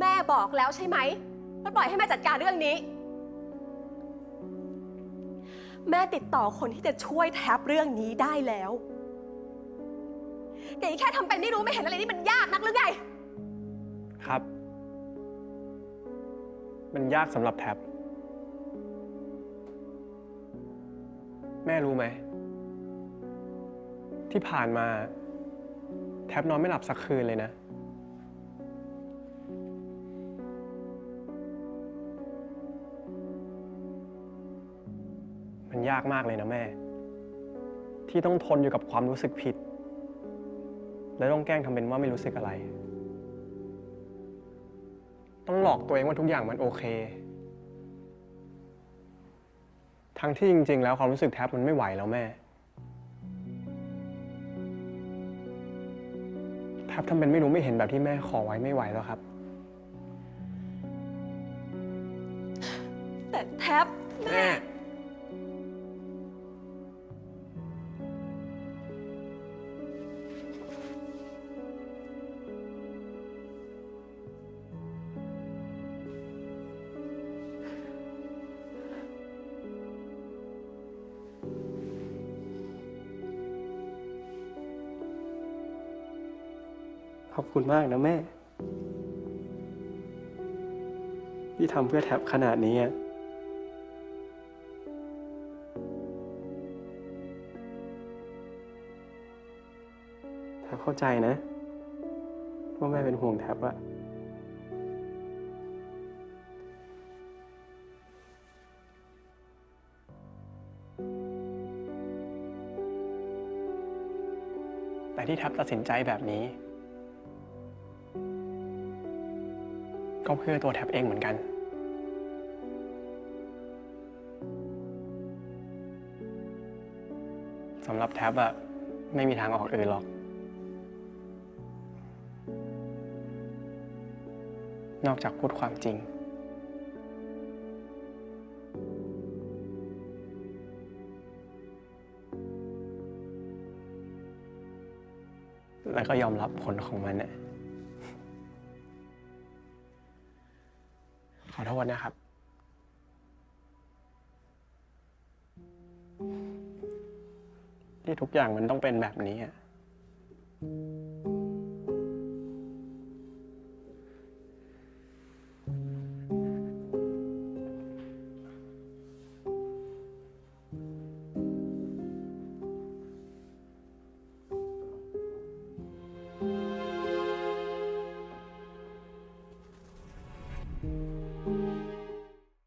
แม่บอกแล้วใช่ไหมว่าปล่อยให้แม่จัดการเรื่องนี้ แม่ติดต่อคนที่จะช่วยแท็บเรื่องนี้ได้แล้วแต่แค่ทำเป็นไม่รู้ไม่เห็นอะไรนี่มันยากนักหรือไง ครับ มันยากสำหรับแท็บ แม่รู้ไหม ที่ผ่านมา แท็บนอนไม่หลับสักคืนเลยนะ มันยากมากเลยนะแม่ ที่ต้องทนอยู่กับความรู้สึกผิด และต้องแกล้งทำเป็นว่าไม่รู้สึกอะไร ต้องหลอกตัวเองว่าทุกอย่างมันโอเค ทั้งที่จริง ๆ แล้วความรู้สึกแทบมันไม่ไหวแล้วแม่แทบทำเป็นไม่รู้ไม่เห็นแบบที่แม่ขอไว้ไม่ไหวแล้วครับแต่แท็บแม่ ขอบคุณมากนะแม่ ที่ทำเพื่อแท็บขนาดนี้อะแท็บเข้าใจนะ ว่าแม่เป็นห่วงแท็บอะแต่ที่แทบตัดสินใจแบบนี้ ก็เพื่อตัวแท็บเองเหมือนกัน สำหรับแท็บอะไม่มีทางออกอื่นหรอก นอกจากพูดความจริง แล้วก็ยอมรับผลของมันน่ะ อโทษนะครับ ที่ทุกอย่างมันต้องเป็นแบบนี้อะ